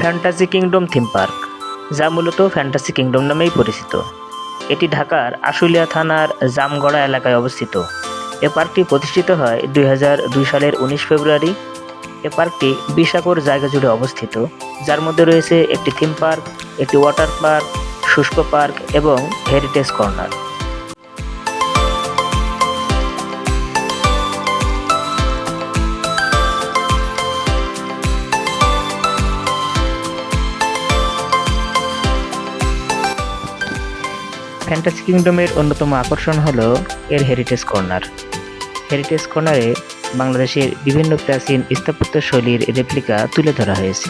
Fantasy kingdom theme park, যা মূলত fantasy kingdom নামেই পরিচিত। এটি ঢাকার আশুলিয়া থানার জামগড়া এলাকায় অবস্থিত। এ পার্কটি প্রতিষ্ঠিত হয় দুই সালের উনিশ ফেব্রুয়ারি। এ পার্কটি বিশ একর জায়গা জুড়ে অবস্থিত, যার মধ্যে রয়েছে একটি থিম পার্ক, একটি ওয়াটার পার্ক, শুষ্ক পার্ক এবং হেরিটেজ কর্নার। ফ্যান্টাসি কিংডমের অন্যতম আকর্ষণ হলো এর হেরিটেজ কর্নার হেরিটেজ কর্নারে বাংলাদেশের বিভিন্ন প্রাচীন স্থাপত্য শৈলীর রেপ্লিকা তুলে ধরা হয়েছে।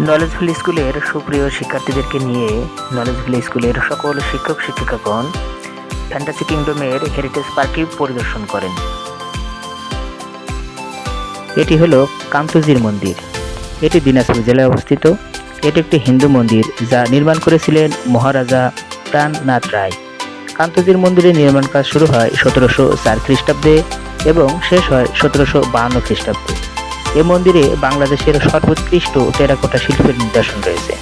নলেজফুল স্কুলের সুপ্রিয় শিক্ষার্থীদেরকে নিয়ে নলেজফুল স্কুলের সকল শিক্ষক, শিক্ষিকাগণ ফ্যান্টাসি কিংডমের হেরিটেজ পার্কটি পরিদর্শন করেন। এটি হলো কান্তজির মন্দির। এটি দিনাজপুর জেলায় অবস্থিত। এটি একটি হিন্দু মন্দির যা নির্মাণ করেছিলেন মহারাজা প্রাণনাথ রায়। কান্তজির মন্দিরের নির্মাণ কাজ শুরু হয় সতেরোশো চার খ্রিস্টাব্দে এবং শেষ হয় সতেরোশো বাহান্ন খ্রিস্টাব্দে। এ মন্দিরে বাংলাদেশের সর্বোৎকৃষ্ট টেরাকোটা শিল্পের নিদর্শন রয়েছে।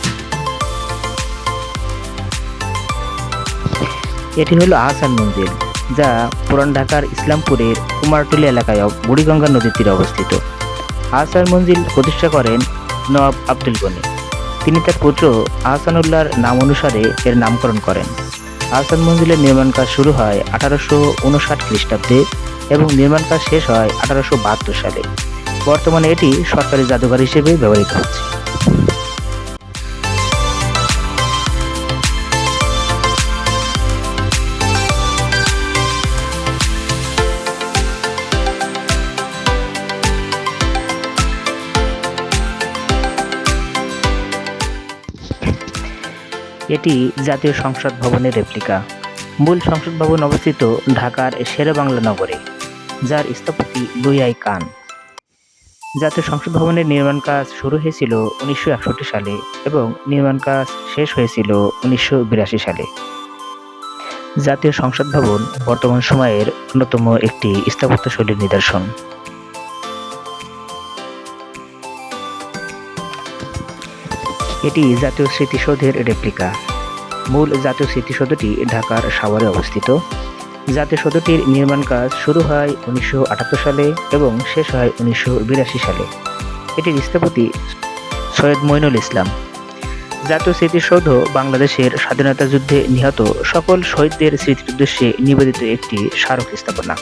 এটি হলো আহসান মন্দির, যা পুরান ঢাকার ইসলামপুরের কুমারটুলি এলাকায় বুড়িগঙ্গা নদীর তীরে অবস্থিত। আহসান মঞ্জিল প্রতিষ্ঠা করেন নবাব আব্দুল গনি। তিনি তার পুত্র আহসানুল্লাহর নাম অনুসারে এর নামকরণ করেন। আহসান মঞ্জিলের নির্মাণ কাজ শুরু হয় আঠারোশো উনষাট খ্রিস্টাব্দে এবং নির্মাণ কাজ শেষ হয় আঠারোশো বাহাত্তর সালে। বর্তমানে এটি সরকারি জাদুঘর হিসেবে ব্যবহৃত হচ্ছে। এটি জাতীয় সংসদ ভবনের রেপ্লিকা। মূল সংসদ ভবন অবস্থিত ঢাকার শেরেবাংলা নগরে, যার স্থপতি লুইয়াই কান জাতীয় সংসদ ভবনের নির্মাণ কাজ শুরু হয়েছিল উনিশশো একষট্টি সালে এবং নির্মাণ কাজ শেষ হয়েছিল উনিশশো বিরাশি সালে। জাতীয় সংসদ ভবন বর্তমান সময়ের অন্যতম একটি স্থাপত্যশৈলীর নিদর্শন। এটি জাতীয় স্মৃতিসৌধের রেপ্লিকা মূল জাতীয় স্মৃতিসৌধটি ঢাকার সাভারে অবস্থিত। জাতীয় সদরটির নির্মাণ কাজ শুরু হয় উনিশশো আটাত্তর সালে এবং শেষ হয় উনিশশো বিরাশি সালে। এটির স্থপতি সৈয়দ মইনুল ইসলাম। জাতীয় স্মৃতিসৌধ বাংলাদেশের স্বাধীনতা যুদ্ধে নিহত সকল শহীদদের স্মৃতির উদ্দেশ্যে নিবেদিত একটি স্মারক স্থাপনা।